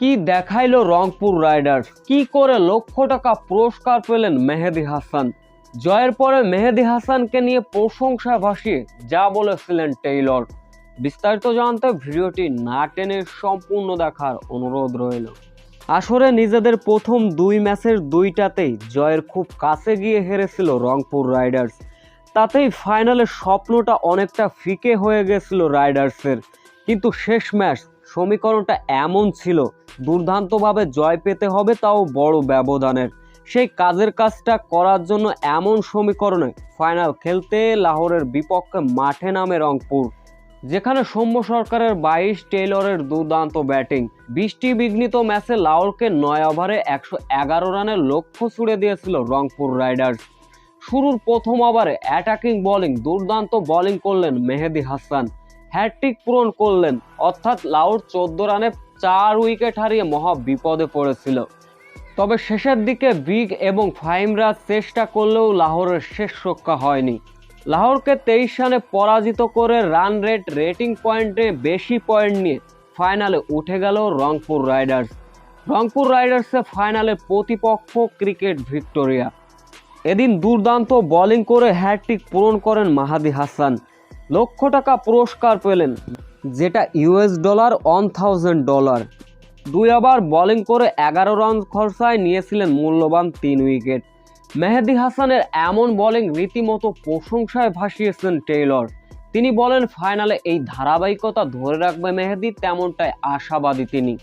কি দেখাইলো রংপুর রাইডার্স? কি করে লক্ষ টাকা পুরস্কার পেলেন মেহেদি হাসান? জয়ের পরে মেহেদি হাসানকে নিয়ে প্রশংসায় ভাসিয়ে যা বলেছিলেন টেইলর। বিস্তারিত জানতে ভিডিওটি না টেনে সম্পূর্ণ দেখার অনুরোধ রইল। আসরে নিজেদের প্রথম দুই ম্যাচের দুইটাতেই জয়ের খুব কাছে গিয়ে হেরেছিল রংপুর রাইডার্স। তাতেই ফাইনালের স্বপ্নটা অনেকটা ফিকে হয়ে গেছিল রাইডার্সের। কিন্তু শেষ ম্যাচ সমীকরণটা এমন ছিল, দুর্দান্তভাবে জয় পেতে হবে তাও বড় ব্যবধানের। সেই কাজের কাজটা করার জন্য এমন সমীকরণে ফাইনাল খেলতে লাহোরের বিপক্ষে মাঠে নামে রংপুর, যেখানে সৌম্য সরকারের বাইশ, টেইলরের দুর্দান্ত ব্যাটিং। বৃষ্টি বিঘ্নিত ম্যাচে লাহোরকে নয় ওভারে একশো এগারো রানের লক্ষ্য ছুড়ে দিয়েছিল রংপুর রাইডার্স। শুরুর প্রথম ওভারে অ্যাটাকিং বোলিং দুর্দান্ত বোলিং করলেন মেহেদি হাসান। হ্যাট্রিক পূরণ করলেন। অর্থাৎ লাহোর চোদ্দ রানে চার উইকেট হারিয়ে মহা বিপদে পড়েছিল। তবে শেষের দিকে বিগ এবং ফাইমরাজ চেষ্টা করলেও লাহোরের শেষ রক্ষা হয়নি। লাহোরকে তেইশ রানে পরাজিত করে রান রেট, রেটিং পয়েন্টে বেশি পয়েন্ট নিয়ে ফাইনালে উঠে গেল রংপুর রাইডার্স। রংপুর রাইডার্সে ফাইনালে প্রতিপক্ষ ক্রিকেট ভিক্টোরিয়া। এদিন দুর্দান্ত বোলিং করে হ্যাট্রিক পূরণ করেন মাহাদি হাসান। লক্ষ টাকা পুরস্কার পেলেন, যেটা US dollar one thousand dollar. দুই ওভার বোলিং করে এগারো রান খরচায় নিয়েছিলেন মূল্যবান তিন উইকেট। মেহেদি হাসানের এমন বোলিং রীতিমতো প্রশংসায় ভাসিয়েছেন টেইলর। তিনি বলেন, ফাইনালে এই ধারাবাহিকতা ধরে রাখবে মেহেদি, তেমনটাই আশাবাদী তিনি।